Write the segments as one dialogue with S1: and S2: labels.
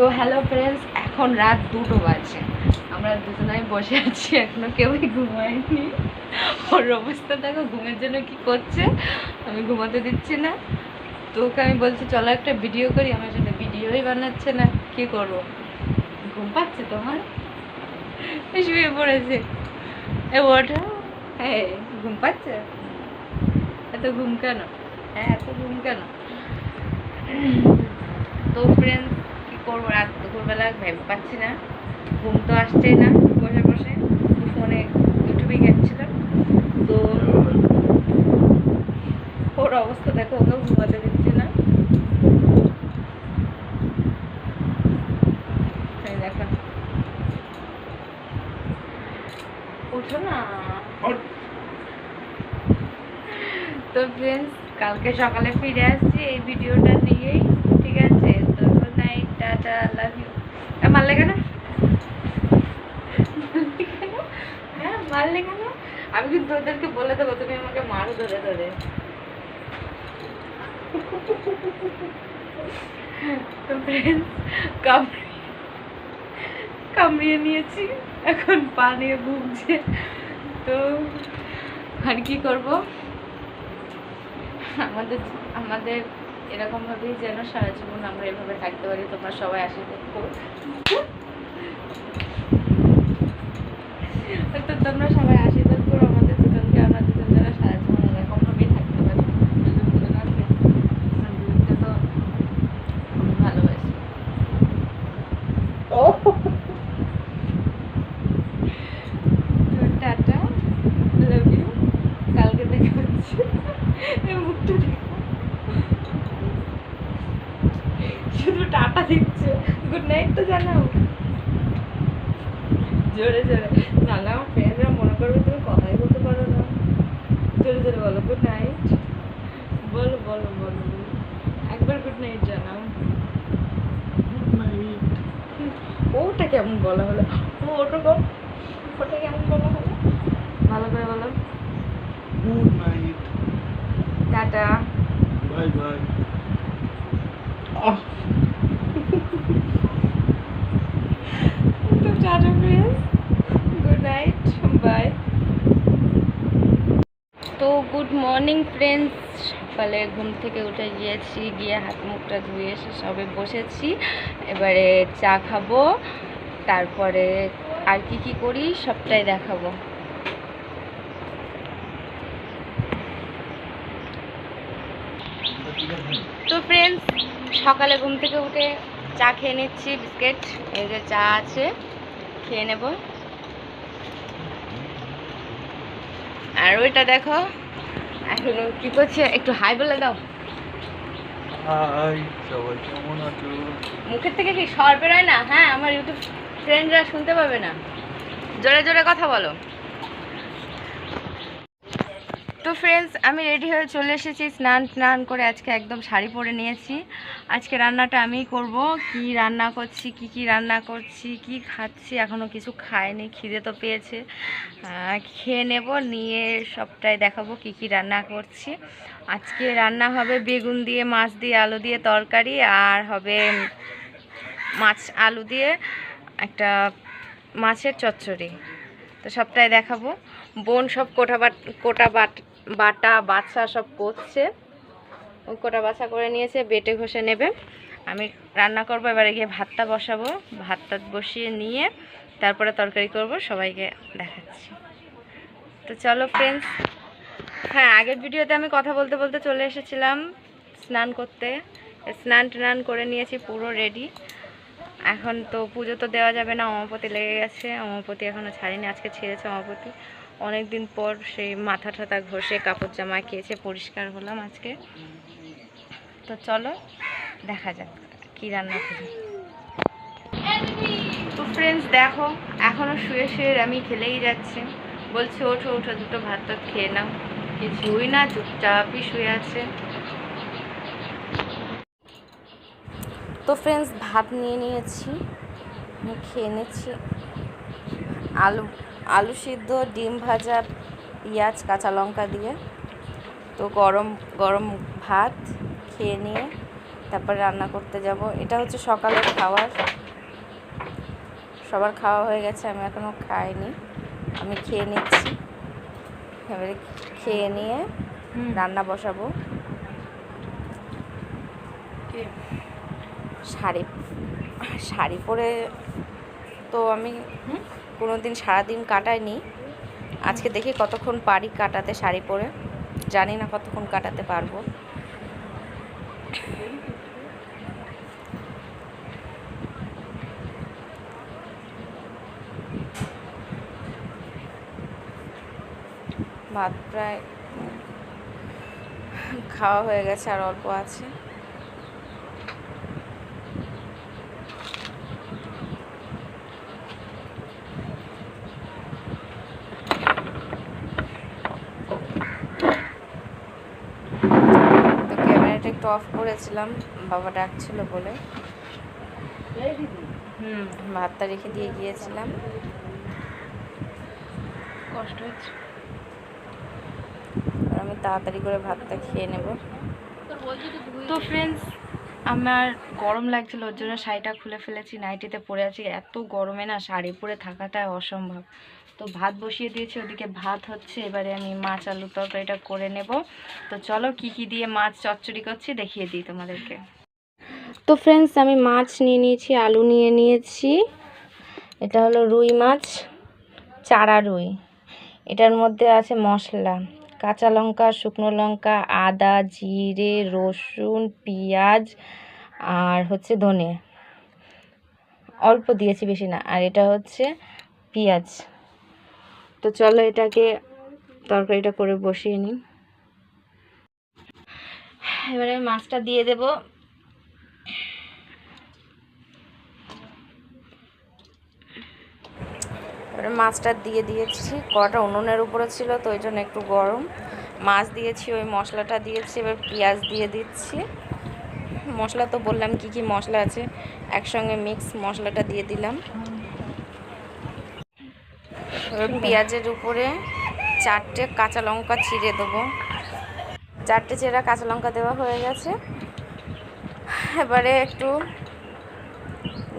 S1: তো hello friends এখন রাত দুটো বাজে। আমরা দুজনাই বসে আছি, এখনও কেউই ঘুমায়নি। ওর অবস্থা দেখো, ঘুমের জন্য কি করছে? আমি ঘুমাতে দিচ্ছি না। তো ওকে আমি বলছি, চলো একটা ভিডিও করি, আমার সাথে ভিডিওই বানাচ্ছে না। কি করব? ঘুম পাচ্ছে তোমার? শুয়ে পড়েছে। এ ওঠো হ্যাঁ ঘুম পাচ্ছে? এত ঘুম কেন? হ্যাঁ এত ঘুম কেন? তো ফ্রেন্ডস করব রাত দুপুরবেলা ভেবে পাচ্ছি না। ঘুম তো আসছেই না বসে বসে। ফোনে ইউটিউবে গেছিলাম তো ওর অবস্থা দেখো ওকে ঘুমাতে দিচ্ছে না। না। তো ফ্রেন্ডস কালকে সকালে ফিরে আসছি এই ভিডিওটা নিয়েই ঠিক আছে তো good night tata love you মারলে কেন? হ্যাঁ মারলে কেন? আমি কিন্তু ওদেরকে বলে দেবো, তুমি আমাকে মারো ধরে ধরে। কামড়িয়ে নিয়েছি। এখন পা নিয়ে ভুগছে তো আর কি করব? আমাদের আমাদের এরকমভাবেই যেন সারা জীবন আমরা এভাবে থাকতে পারি, তোমরা সবাই আশীর্বাদ করো। তো তোমরা সবাই আশীর্বাদ করো আমাদের দুজনকে আমরা দুজন যেন সারা জীবন এরকমভাবেই থাকতে পারি দুজন দুজনকে আমরা দুজনকে তো খুব ভালোবাসি তো টাটা লাভ ইউ কালকে দেখা হচ্ছে এই মুখটা দেখো শুধু টাটা দিচ্ছে গুড নাইট তো জানাও জোরে জোরে নাহলে আমার ফ্রেন্ডরা মনে করবে তুমি কথাই বলতে পারো না জোরে জোরে বলো গুড নাইট বলো বলো বলো। একবার গুড নাইট জানাও। ওটা কেমন বলা হলো? ও ওটা কর ওটা কেমন বলা হলো? ভালো করে বলো।
S2: Good night.
S1: Tata.
S2: Bye bye.
S1: তো tata friends good night bye good morning friends. সকালে ঘুম থেকে উঠে গিয়েছি, গিয়ে হাত মুখটা ধুয়ে এসে সবে বসেছি। এবারে চা খাব, তারপরে আর কি কি করি সবটাই দেখাবো। তো ফ্রেন্ডস, সকালে ঘুম থেকে উঠে চা খেয়ে নিচ্ছি, বিস্কিট, এই যে চা আছে, খেয়ে নেব। আর ওইটা দেখো এখন কি করছে? একটু হাই বলে দাও।
S2: হাই সবাই কেমন আছো?
S1: মুখের থেকে কি সর বেরোয় না? হ্যাঁ আমার ইউটিউব ফ্রেন্ডরা শুনতে পাবে না। জোরে জোরে কথা বলো। তো ফ্রেন্ডস আমি রেডি হয়ে চলে এসেছি। স্নান স্নান করে আজকে একদম শাড়ি পরে নিয়েছি। আজকে রান্নাটা আমিই করব। কি রান্না করছি, কি কি রান্না করছি, কি খাচ্ছি এখনও কিছু খাইনি, খিদে তো পেয়েছে। খেয়ে নেব, নিয়ে সবটাই দেখাবো কি কি রান্না করছি। আজকে রান্না হবে বেগুন দিয়ে, মাছ দিয়ে, আলু দিয়ে তরকারি, আর হবে মাছ, আলু দিয়ে একটা মাছের চচ্চড়ি। তো সবটাই দেখাবো। বোন সব কোটা বাট কোটা বাট বাটা, বাছা সব করছে। কোটা বাছা করে নিয়েছে, বেটে ঘষে নেবে। আমি রান্না করব, এবারে গিয়ে ভাতটা বসাবো। ভাতটা বসিয়ে নিয়ে তারপরে তরকারি করব, সবাইকে দেখাচ্ছি। তো চলো ফ্রেন্ডস হ্যাঁ আগের ভিডিওতে আমি কথা বলতে বলতে চলে এসেছিলাম স্নান করতে। স্নান টান করে নিয়েছি, পুরো রেডি এখন তো পুজো তো দেওয়া যাবে না অমাপতি লেগে গেছে। অমাপতি এখনও ছাড়িনি, আজকে ছেড়েছে অমাপতি অনেক দিন পর সেই মাথা ঠাথা ঘষে, কাপড় জামা খেয়েছে পরিষ্কার হলাম আজকে। তো চলো, দেখা যাক কি রান্না করি। তো ফ্রেন্ডস দেখো এখনও শুয়ে শুয়ে আমি খেলেই যাচ্ছে। বলছে, ওঠো ওঠো, দুটো ভাত টাত খেয়ে নাও। কিছুই না, চুপচাপই শুয়ে আছে। তো ফ্রেন্ডস ভাত নিয়ে নিয়েছি খেয়ে নিচ্ছি আলু। আলু সিদ্ধ ডিম ভাজা পেঁয়াজ কাঁচা লঙ্কা দিয়ে। তো গরম গরম ভাত খেয়ে নিয়ে তারপরে রান্না করতে যাব। এটা হচ্ছে সকালের খাবার। সবার খাওয়া হয়ে গেছে আমি এখনও খাইনি। আমি খেয়ে নিচ্ছি। এবারে খেয়ে নিয়ে রান্না বসাবো। শাড়ি। শাড়ি পরে তো আমি কোনো দিন সারাদিন কাটাইনি আজকে দেখি কতক্ষণ পারি কাটাতে শাড়ি পরে। জানি না কতক্ষণ কাটাতে পারব। ভাত প্রায় খাওয়া হয়ে গেছে আর অল্প আছে তো ক্যামেরাটা একটু অফ করেছিলাম বাবা ডাকছিল বলে। হুম ভাতটা রেখে দিয়ে গিয়েছিলাম।
S3: কষ্ট হচ্ছে।
S1: আর আমি তাড়াতাড়ি করে ভাতটা খেয়ে নেব।
S3: তো ফ্রেন্ডস আমার গরম লাগছিল, ওর জন্য শাড়িটা খুলে ফেলেছি নাইটিতে পরে আছি। এত গরমে না শাড়ি পরে থাকাটা অসম্ভব। তো ভাত বসিয়ে দিয়েছি, ওদিকে ভাত হচ্ছে, এবারে আমি মাছ আলু তরকারিটা করে নেব। তো চলো কি কি দিয়ে মাছ চচ্চড়ি করছি, দেখিয়ে দিই তোমাদেরকে।
S1: তো ফ্রেন্ডস আমি মাছ নিয়ে নিয়েছি, আলু নিয়ে নিয়েছি। এটা হলো রুই মাছ, চারা রুই। এটার মধ্যে আছে মশলা। কাঁচা লঙ্কা, শুকনো লঙ্কা, আদা, জিরে, রসুন, পেঁয়াজ আর হচ্ছে ধনে। অল্প দিয়েছি বেশি না, আর এটা হচ্ছে পেঁয়াজ। তো চলো এটাকে তরকারিটা করে বসিয়ে নিই। এবারে মাছটা দিয়ে দেবো। মাছটা দিয়ে দিয়েছি, কড়াটা উনুনের উপরে ছিল, তো ওই জন্য একটু গরম। মাছ দিয়েছি, ওই মশলাটা দিয়েছি, এবার পেঁয়াজ দিয়ে দিচ্ছি। মশলা তো বললাম কি কি মশলা আছে, একসঙ্গে মিক্স মশলাটা দিয়ে দিলাম। পেঁয়াজের উপরে চারটে কাঁচা লঙ্কা চিড়ে দেবো। চারটে চেরা কাঁচা লঙ্কা দেওয়া হয়ে গেছে। এবারে একটু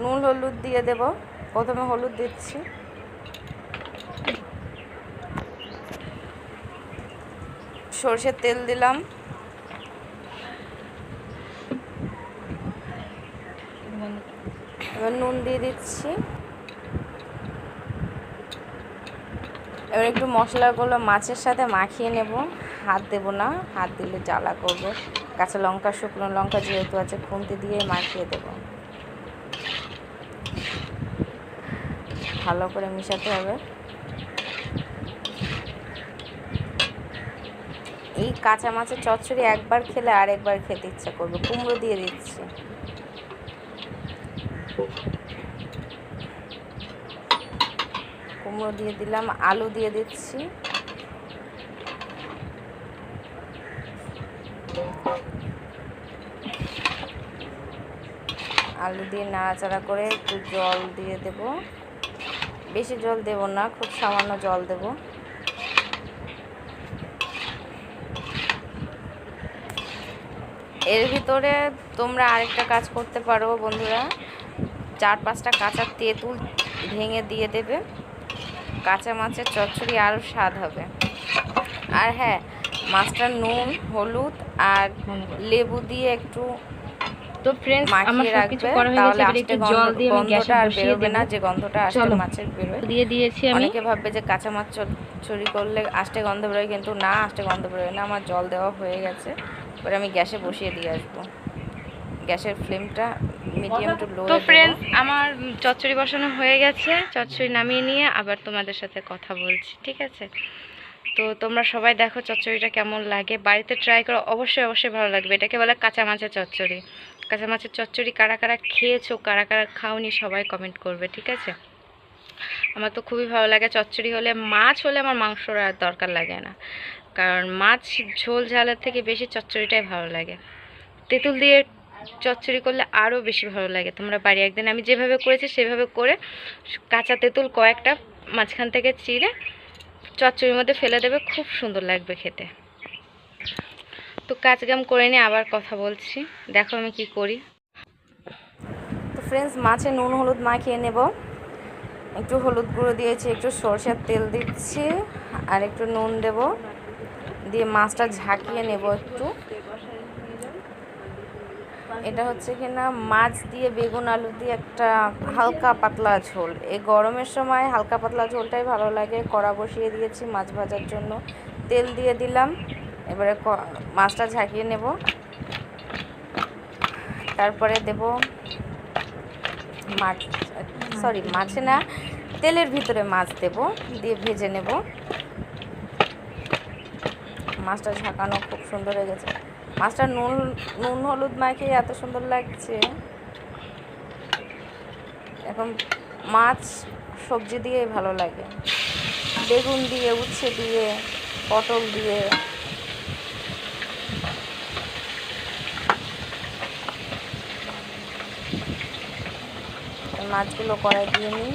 S1: নুন, হলুদ দিয়ে দেব। প্রথমে হলুদ দিচ্ছি। সর্ষের তেল দিলাম। এবার নুন দিয়ে দিচ্ছি। এবার একটু মশলাগুলো মাছের সাথে মাখিয়ে নেব। হাত দেব না, হাত দিলে জ্বালা করবে। কাঁচা লঙ্কা, শুকনো লঙ্কা যেহেতু আছে, খুন্তি দিয়ে মাখিয়ে দেব। ভালো করে মিশাতে হবে। এই কাঁচা মাছের চচ্চড়ি একবার খেলে আরেকবার খেতে ইচ্ছা করবে। কুমড়ো দিয়ে দিচ্ছি। কুমড়ো দিয়ে দিলাম, আলু দিয়ে দিচ্ছি। আলু দিয়ে নাড়াচাড়া করে একটু জল দিয়ে দেব। বেশি জল দেব না, খুব সামান্য জল দেব। এর ভিতরে তোমরা আরেকটা কাজ করতে পারো বন্ধুরা। চার পাঁচটা কাঁচা তেঁতুল ভেঙে দিয়ে দেবে। কাঁচা মাছের চচ্চড়ি আরও স্বাদ হবে। আর হ্যাঁ মাছটা নুন হলুদ আর লেবু দিয়ে একটু
S3: তো ফ্রেন্ডস আমার
S1: মাখিয়ে
S3: সব কিছু
S1: রাখবে।
S3: করা হয়ে গেছে এবারে একটু জল দিয়ে আমি গ্যাসে বসিয়ে
S1: বেরোবে না যে গন্ধটা আসতে
S3: চলো।
S1: মাছের বেরোয়।
S3: দিয়ে দিয়েছি আমি।
S1: অনেকে ভাববে যে কাঁচা মাছ চুরি করলে আষ্টে গন্ধ বেরোয় কিন্তু না আষ্টে গন্ধ বেরোয় না আমার জল দেওয়া হয়ে গেছে। এবার আমি গ্যাসে বসিয়ে দিয়ে আসব। গ্যাসের ফ্লেমটা মিডিয়াম টু লো
S3: তো ফ্রেন্ডস আমার চচ্চড়ি বসানো হয়ে গেছে। চচ্চড়ি নামিয়ে নিয়ে আবার তোমাদের সাথে কথা বলছি ঠিক আছে? তো তোমরা সবাই দেখো চচ্চড়িটা কেমন লাগে। বাড়িতে ট্রাই করো অবশ্যই অবশ্যই ভালো লাগবে। এটাকে বলে কাঁচা মাছের চচ্চড়ি। কাঁচা মাছের চচ্চড়ি কারা কারা খেয়েছো কারা কারা খাওনি সবাই কমেন্ট করবে ঠিক আছে? আমার তো খুবই ভালো লাগে। চচ্চড়ি হলে মাছ হলে আমার মাংসর আর দরকার লাগে না। কারণ মাছ ঝোল ঝালের থেকে বেশি চচ্চড়িটাই ভালো লাগে। তেঁতুল দিয়ে চচ্চড়ি করলে আরও বেশি ভালো লাগে। তোমরা বাড়ি একদিন আমি যেভাবে করেছি সেভাবে করে কাঁচা তেঁতুল কয়েকটা মাঝখান থেকে চিড়ে চচ্চড়ির মধ্যে ফেলে দেবে, খুব সুন্দর লাগবে খেতে। তো কাজ কাম করে নিয়ে আবার কথা বলছি, দেখো আমি কি করি।
S1: তো ফ্রেন্ডস মাছে নুন, হলুদ মাখিয়ে নেব। একটু হলুদ গুঁড়ো দিয়েছি, একটু সরষের তেল দিচ্ছি, আর একটু নুন দেব। দিয়ে মাছটা ঝাঁকিয়ে নেব একটু। এটা হচ্ছে কি না মাছ দিয়ে বেগুন আলু দিয়ে একটা হালকা পাতলা ঝোল। এই গরমের সময় হালকা পাতলা ঝোলটাই ভালো লাগে। কড়া বসিয়ে দিয়েছি মাছ ভাজার জন্য। তেল দিয়ে দিলাম। এবারে মাছটা ঝাঁকিয়ে নেব। তারপরে দেব মাছ সরি মাছে না, তেলের ভিতরে মাছ দেব। দিয়ে ভেজে নেব। মাছটা ঝাঁকানো খুব সুন্দর হয়ে গেছে। মাছটা নুন নুন হলুদ মাখিয়ে এত সুন্দর লাগছে। এখন মাছ সবজি দিয়েই ভালো লাগে। বেগুন দিয়ে, উচ্ছে দিয়ে, পটল দিয়ে। মাছগুলো কড়াই দিয়ে নিই।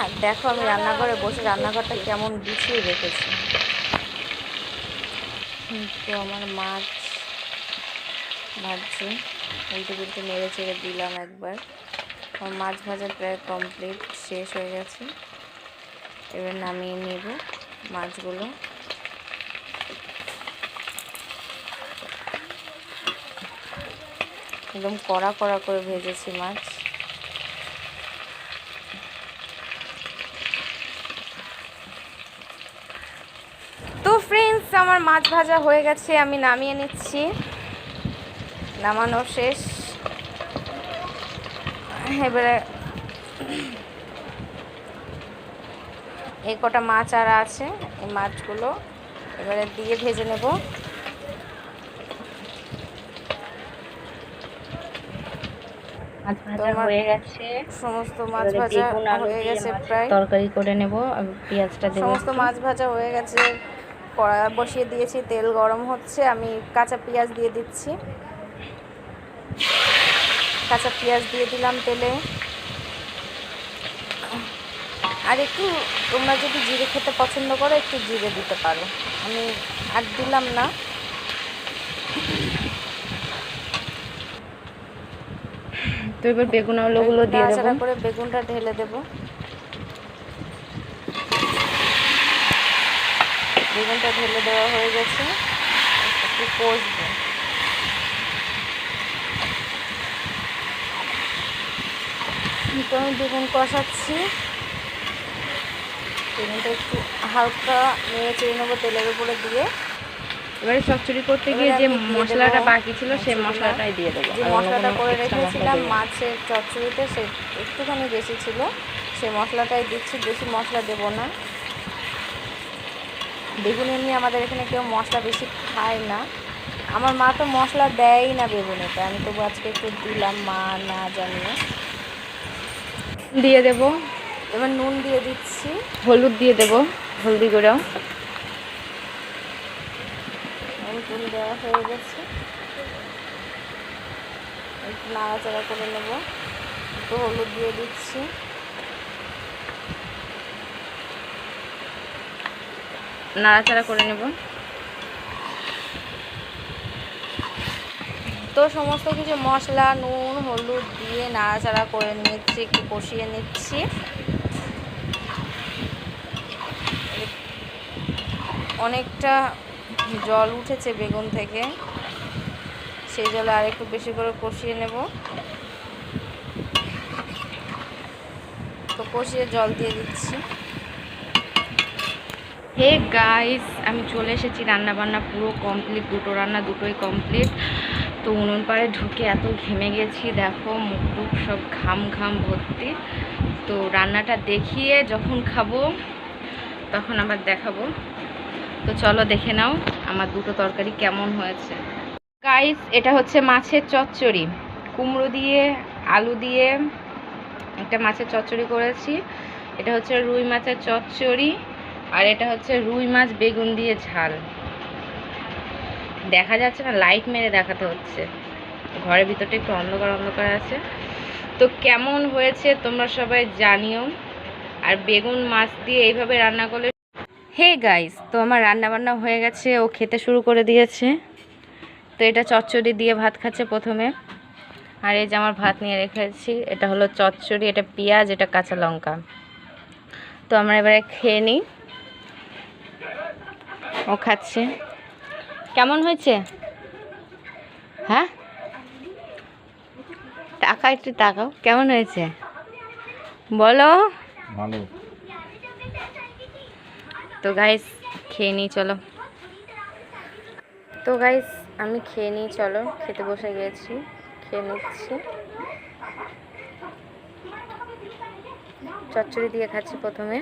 S1: হ্যাঁ দেখো আমি রান্নাঘরে বসে রান্নাঘরটা কেমন গুছিয়ে রেখেছি। তো আমার মাছ ভাজছি। উল্টে পুলটে নেড়ে চেড়ে দিলাম একবার। আমার মাছ ভাজা প্রায় কমপ্লিট শেষ হয়ে গেছে। এবার নামিয়ে নেব মাছগুলো। একদম কড়া কড়া করে ভেজেছি মাছ তো ফ্রেন্ডস আমার মাছ ভাজা হয়ে গেছে আমি নামিয়ে নিচ্ছি। নামানো শেষ। এবারে এই কটা মাছ আর আছে এই মাছগুলো এবারে দিয়ে ভেজে নেব। সমস্ত মাছ ভাজা হয়ে গেছে প্রায়।
S3: তরকারি করে নেব পেঁয়াজটা দেবো
S1: সমস্ত মাছ ভাজা হয়ে গেছে। কড়া বসিয়ে দিয়েছি তেল গরম হচ্ছে আমি কাঁচা পেঁয়াজ দিয়ে দিচ্ছি। কাঁচা পেঁয়াজ দিয়ে দিলাম তেলে। আর একটু তোমরা যদি জিরে খেতে পছন্দ করো একটু জিরে দিতে পারো। আমি আর দিলাম না।
S3: তো এবার বেগুন আলুগুলো দিয়ে দেবো।
S1: করে বেগুনটা ঢেলে দেবো। বেগুনটা ঢেলে দেওয়া হয়ে গেছে। একটু কষবো। আমি বেগুন কষাচ্ছি। বেগুনটা একটু হালকা নিয়ে চেড়ে নেব তেলের উপরে দিয়ে।
S3: এবারে চচ্চড়ি করতে গিয়ে যে মশলাটা বাকি ছিল সেই মশলাটাই দিয়ে দেবো।
S1: যে মশলাটা করে রেখেছিলাম মাছের চচ্চড়িতে সে একটুখানি বেশি ছিল সেই মশলাটাই দিচ্ছি বেশি মশলা দেবো না। বেগুন এমনি আমাদের এখানে কেউ মশলা বেশি খায় না। আমার মা তো মশলা দেয়ই না বেগুনেতে। আমি তবু আজকে একটু দিলাম মা না জানিয়ে
S3: দিয়ে দেবো।
S1: এবার নুন দিয়ে দিচ্ছি।
S3: হলুদ দিয়ে দেবো হলদি গুঁড়ো।
S1: নুন দেওয়া হয়ে গেছে। একটু নাড়াচাড়া করে নেব। একটু হলুদ দিয়ে দিচ্ছি।
S3: নাড়াচাড়া করে নেব।
S1: তো সমস্ত কিছু মশলা, নুন, হলুদ দিয়ে নাড়াচাড়া করে নিচ্ছি একটু কষিয়ে নিচ্ছি। অনেকটা জল উঠেছে বেগুন থেকে, সেই জলে আর একটু বেশি করে কষিয়ে নেব। তো কষিয়ে জল দিয়ে দিচ্ছি।
S3: হে গাইস, আমি চলে এসেছি রান্না বান্না পুরো কমপ্লিট দুটো রান্না দুটোই কমপ্লিট তো উনুন পাড়ে ঢুকে এত ঘেমে গেছি, দেখো মুখ টুক সব ঘাম ঘাম ভর্তি। তো রান্নাটা দেখিয়ে যখন খাব, তখন আবার দেখাবো। তো চলো দেখে নাও আমার দুটো তরকারি কেমন হয়েছে। গাইস, এটা হচ্ছে মাছের চচ্চড়ি। কুমড়ো দিয়ে, আলু দিয়ে একটা মাছের চচ্চড়ি করেছি। এটা হচ্ছে রুই মাছের চচ্চড়ি। আর এটা হচ্ছে রুই মাছ বেগুন দিয়ে ঝাল। দেখা যাচ্ছে না, লাইট মেরে দেখাতে হচ্ছে।
S1: ঘরের ভিতরটা একটু অন্ধকার অন্ধকার আছে। তো কেমন হয়েছে তোমরা সবাই জানিও। আর বেগুন মাছ দিয়ে এইভাবে রান্না করলে হে গাইস, তো আমার রান্না বান্না হয়ে গেছে, ও খেতে শুরু করে দিয়েছে। তো এটা চচ্চড়ি দিয়ে ভাত খাচ্ছে প্রথমে। আর এই যে আমার ভাত নিয়ে রেখেছি, এটা হলো চচ্চড়ি, এটা পেঁয়াজ, এটা কাঁচা লঙ্কা। তো আমরা এবারে খেয়ে নিই। ও খাচ্ছে। কেমন হয়েছে? হ্যাঁ? টাকা একটু তাকাও কেমন হয়েছে? বলো।
S4: ভালো।
S1: তো গাইস খেয়ে নিই চলো। তো গাইস আমি খেয়ে নিই চলো। খেতে বসে গেছি খেয়ে নিচ্ছি। চচ্চড়ি দিয়ে খাচ্ছি প্রথমে।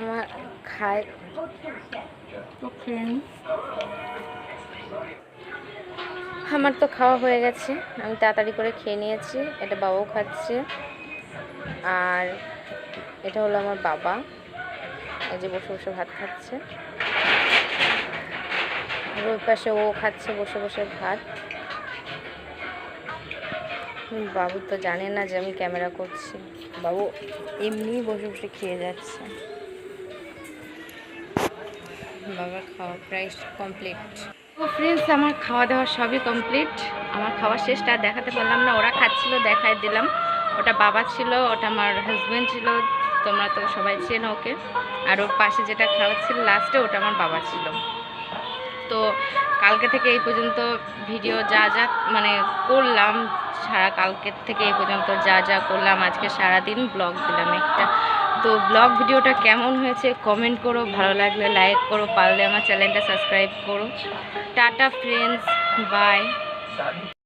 S1: আমার খায়
S5: তো।
S1: আমার তো খাওয়া হয়ে গেছে। আমি তাড়াতাড়ি করে খেয়ে নিয়েছি। এটা বাবাও খাচ্ছে। আর এটা হলো আমার বাবা। এই যে বসে বসে ভাত খাচ্ছে। ওই পাশে ও খাচ্ছে বসে বসে ভাত। বাবু তো জানে না যে আমি ক্যামেরা করছি। বাবু এমনিই বসে বসে খেয়ে যাচ্ছে। বাবার খাওয়া প্রায় কমপ্লিট তো ফ্রেন্ডস আমার খাওয়া দাওয়া সবই কমপ্লিট আমার খাওয়া শেষটা দেখাতে পারলাম না, ওরা খাচ্ছিল দেখাই দিলাম। ওটা বাবা ছিল, ওটা আমার হাজব্যান্ড ছিল, তোমরা তো সবাই চেনো ওকে। আর ওর পাশে যেটা খাওয়াচ্ছিল লাস্টে ওটা আমার বাবা ছিল। তো কালকে থেকে এই পর্যন্ত ভিডিও যা যা মানে করলাম সারা কালকের থেকে এই পর্যন্ত যা যা করলাম, আজকে সারাদিন ব্লগ দিলাম একটা। তো ব্লগ ভিডিওটা কেমন হয়েছে কমেন্ট করো, ভালো লাগলে লাইক করো, পারলে আমার চ্যানেলটা সাবস্ক্রাইব করো। Tata friends by